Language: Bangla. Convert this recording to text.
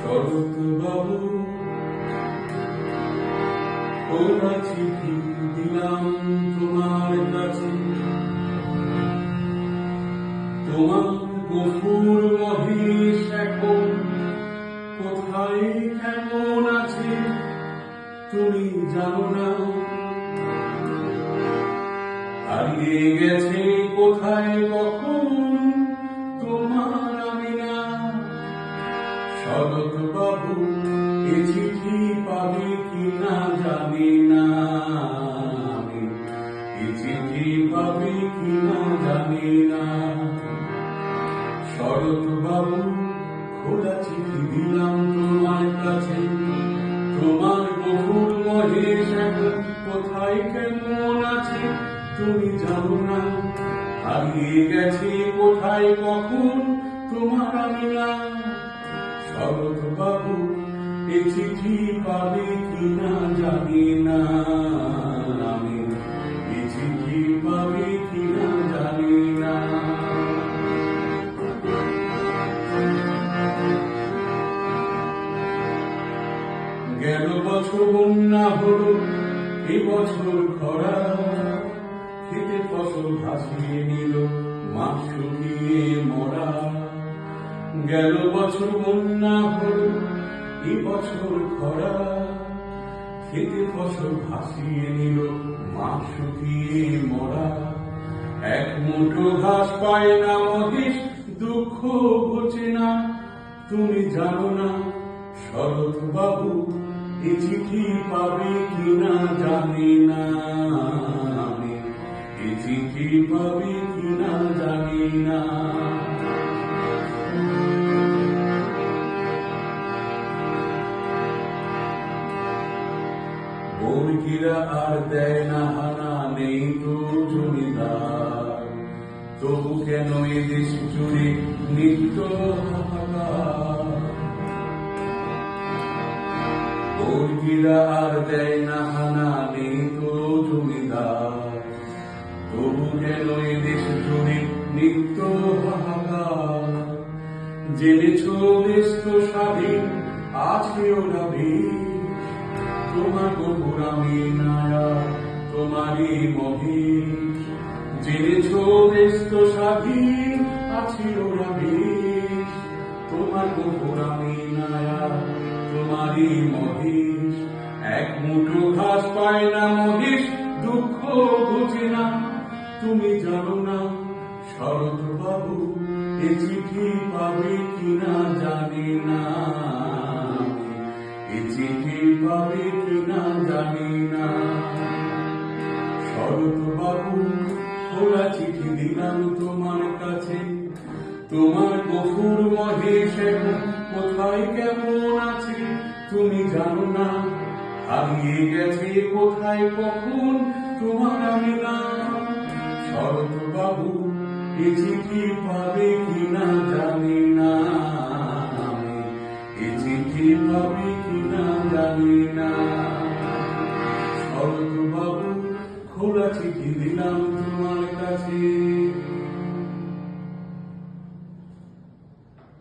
শরৎ বাবু ওরা চিঠি দিলাম তোমার কাছে। তোমার গফুর মহিষ এখন কোথায় কেমন আছে, তুমি জানো না। হারিয়ে গেছে কোথায় কখন, তোমার আমি না শরৎ বাবু, এ চিঠি পাবে কি না জানি না। এ চিঠি পাবে কি না জানি না। শরৎ বাবু, খোলা চিঠি দিলাম তোমার কাছে। তোমার বহুল মহেশ কোথায় কেমন আছে? তুমি জানো না। হারিয়ে গেছে কোথায় কখন? তোমার আমি না। শরৎ বাবু এ চিঠি পাবে কিনা জানি না। আমি এ চিঠি পাবে কিনা জানি না। গেল বছর বন্যা হলো, এ বছর খরা বছর বন্যা হলো এ বছর খরা, খেতে ফসল ভাসিয়ে নিল মাছ শুকিয়ে মরা। এক মুঠো ঘাস পায় না মহিষ দুঃখ ঘটে না। তুমি জানো না শরৎ বাবু এ চিঠি পাবে কিনা জানি না। এ চিঠি পাবে কিনা জানি না। বর্গিরা আর দেয় না হানা, নেই তো জমিদার। তবু কেন এ দেশ জুড়ে নিত্য বর্গিরা আর দেয় না হানা, নেই তো জমিদার। তবু কেন এ জুড়ে নিত্য হাহাকার জেনেছ দেশ তো স্বাধীন আছে ওরা বীর তোমার গোপুর আমি নায়া, তোমারই মহিষ জেনেছ দেশ তো স্বাধীন আছি ওরা তোমার গোপুর আমি নায়া, তোমারই মহিষ। এক মুঠো ঘাস পায় না মহিষ, দুঃখ বুঝে না। তুমি জানো না শরৎ বাবু এ চিঠি পাবে কিনা জানি না। পাবে কিনা জানি না। শরৎ বাবু খোলা চিঠি দিলাম তোমার কাছে তোমার গফুর মহেশ কোথায় কেমন আছে তুমি জানো না হারিয়ে গেছে কোথায় কখন তোমার আমি না শরৎ বাবু এ চিঠি পাবে কিনা জানি না এ চিঠি পাবে কিনা জানি না শরৎ বাবু খোলা চিঠি দিলাম তোমার কাছে।